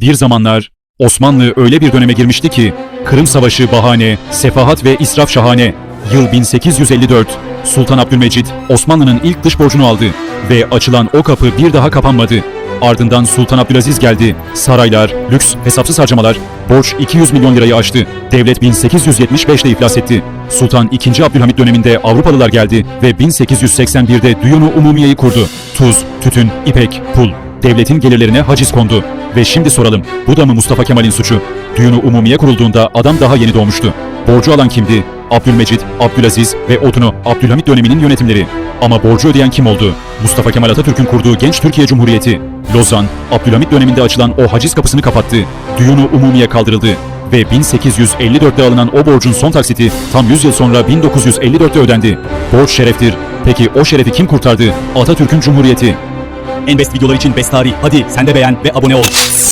Bir zamanlar Osmanlı öyle bir döneme girmişti ki Kırım Savaşı bahane, sefahat ve israf şahane. Yıl 1854. Sultan Abdülmecit Osmanlı'nın ilk dış borcunu aldı ve açılan o kapı bir daha kapanmadı. Ardından Sultan Abdülaziz geldi. Saraylar, lüks, hesapsız harcamalar, borç 200 milyon lirayı aştı. Devlet 1875'te iflas etti. Sultan II. Abdülhamit döneminde Avrupalılar geldi ve 1881'de Düyunu Umumiye'yi kurdu. Tuz, tütün, ipek, pul. Devletin gelirlerine haciz kondu. Ve şimdi soralım, bu da mı Mustafa Kemal'in suçu? Düyunu Umumiye kurulduğunda adam daha yeni doğmuştu. Borcu alan kimdi? Abdülmecit, Abdülaziz ve Otunu Abdülhamit döneminin yönetimleri. Ama borcu ödeyen kim oldu? Mustafa Kemal Atatürk'ün kurduğu Genç Türkiye Cumhuriyeti. Lozan, Abdülhamit döneminde açılan o haciz kapısını kapattı. Düyunu Umumiye kaldırıldı. Ve 1854'te alınan o borcun son taksiti tam 100 yıl sonra 1954'te ödendi. Borç şereftir. Peki o şerefi kim kurtardı? Atatürk'ün Cumhuriyeti. En best videolar için Best Tarih. Hadi sen de beğen ve abone ol.